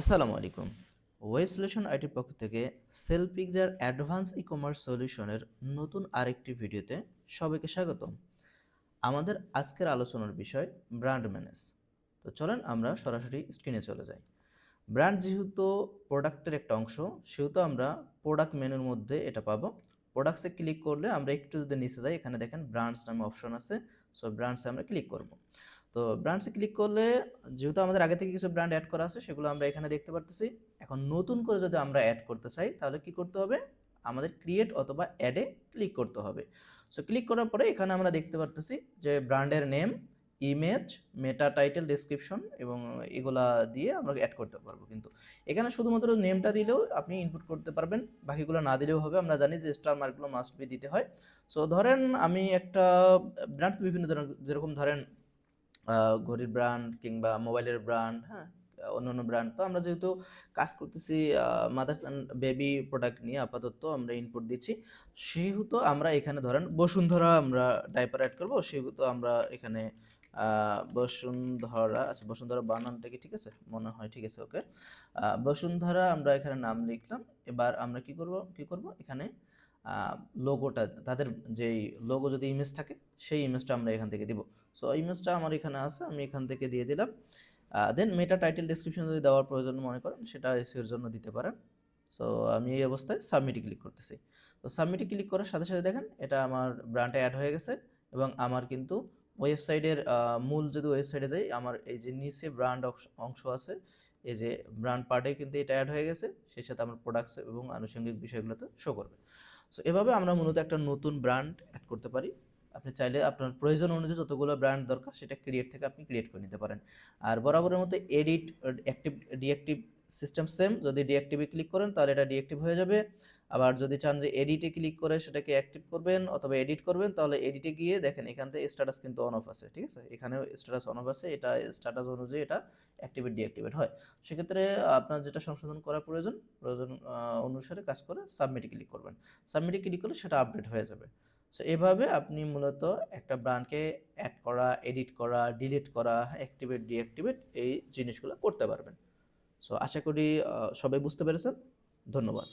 আসসালামু আলাইকুম। Web solution আইটির পক্ষ থেকে sell pixer advance e commerce সলিউশনের নতুন আরেকটি ভিডিওতে সবাইকে স্বাগতম। আমাদের আজকের আলোচনার বিষয় ব্র্যান্ড ম্যানেজ। তো চলেন আমরা সরাসরি স্ক্রিনে চলে যাই। ব্র্যান্ড যেহেতু প্রোডাক্টের একটা অংশ, সেহেতু আমরা প্রোডাক্ট মেনুর মধ্যে এটা পাবো। প্রোডাক্টসে ক্লিক করলে আমরা একটু যদি নিচে যাই, এখানে দেখেন ব্র্যান্ডস নামে অপশন আছে, সো ব্র্যান্ডসে আমরা ক্লিক করব। তো ব্র্যান্ডসে ক্লিক করলে, যেহেতু আমাদের আগে থেকে কিছু ব্র্যান্ড অ্যাড করা আছে, সেগুলো আমরা এখানে দেখতে পারতেছি। এখন নতুন করে যদি আমরা অ্যাড করতে চাই, তাহলে কি করতে হবে? আমাদের ক্রিয়েট অথবা অ্যাডে ক্লিক করতে হবে। সো ক্লিক করার পরে এখানে আমরা দেখতে পারতেছি যে ব্র্যান্ডের name image meta title description এবং এগুলা দিয়ে আমরা অ্যাড করতে পারব কিন্তু। এখানে শুধুমাত্র নেমটা দিলেও আপনি ইনপুট করতে পারবেন, বাকিগুলো না দিলেও হবে। আমরা জানি যে স্টার মার্কগুলো মাস্ট বি দিতে হয়। সো ধরেন আমি একটা ব্র্যান্ড বিভিন্ন ধরনের, যেরকম ধরেন ঘড়ির ব্র্যান্ড কিংবা মোবাইলের ব্র্যান্ড হ্যাঁ। অন্য অন্য ব্র্যান্ড তো আমরা যেহেতু কাজ করতেছি মাদার্স অ্যান্ড বেবি প্রোডাক্ট নিয়ে আপাতত আমরা ইনপুট দিচ্ছি। সেহেতু আমরা এখানে ধরেন বসুন্ধরা আমরা ডাইপার অ্যাড করব। সেহেতু আমরা এখানে বসুন্ধরা আচ্ছা বসুন্ধরা বানানটা কি ঠিক আছে? মনে হয় ঠিক আছে ওকে। বসুন্ধরা আমরা এখানে নাম লিখলাম। এবার আমরা কি করব? কি করব? এখানে লোগোটা তাদের যেই লোগো যদি ইমেজ থাকে, সেই ইমেজটা আমরা এখান থেকে দিব। সো ইমেজটা আমার এখানে আছে, আমি এখান থেকে দিয়ে দিলাম। দেন মেটা টাইটেল ডেসক্রিপশন যদি দেওয়ার প্রয়োজন মনে করেন, সেটা এসিওর জন্য দিতে পারেন। সো আমি এই অবস্থায় সাবমিটে ক্লিক করতেছি। তো সাবমিটে ক্লিক করার সাথে সাথে দেখেন, এটা আমার ব্র্যান্ডে অ্যাড হয়ে গেছে এবং আমার কিন্তু ওয়েবসাইটের মূল যদি ওয়েবসাইটে যাই, আমার এই যে নিচে ব্র্যান্ড অংশ আছে, এই যে ব্র্যান্ড পার্টে কিন্তু এটা অ্যাড হয়ে গেছে। সেই সাথে আমার প্রোডাক্টস এবং আনুষঙ্গিক বিষয়গুলোতে শো করবে। সো এভাবে আমরা মূলত একটা নতুন ব্র্যান্ড অ্যাড করতে পারি। আপনি চাইলে আপনার প্রয়োজন অনুযায়ী যতগুলো ব্র্যান্ড দরকার, সেটা ক্রিয়েট থেকে আপনি ক্রিয়েট করে নিতে পারেন। আর বরাবরের মতো edit active deactive system same যদি ডিঅ্যাক্টিভে ক্লিক করেন, তাহলে এটা ডিঅ্যাক্টিভ হয়ে যাবে। আবার যদি চান যে এডিটে ক্লিক করে সেটাকে অ্যাক্টিভ করবেন অথবা এডিট করবেন, তাহলে এডিটে গিয়ে দেখেন এখান থেকে স্ট্যাটাস কিন্তু অন অফ আছে, ঠিক আছে? এখানেও স্ট্যাটাস অন অফ আছে, এটা স্ট্যাটাস অনুযায়ী এটা অ্যাক্টিভেট ডিঅ্যাক্টিভেট হয়। সেক্ষেত্রে আপনার যেটা সংশোধন করা প্রয়োজন প্রয়োজন অনুসারে কাজ করে সাবমিটে ক্লিক করবেন। সাবমিটে ক্লিক করলে সেটা আপডেট হয়ে যাবে। সো এভাবে আপনি মূলত একটা ব্র্যান্ডকে অ্যাড করা এডিট করা ডিলিট করা অ্যাক্টিভেট ডিঅ্যাক্টিভেট এই জিনিসগুলো করতে পারবেন। সো আশা করি সবাই বুঝতে পেরেছেন। ধন্যবাদ।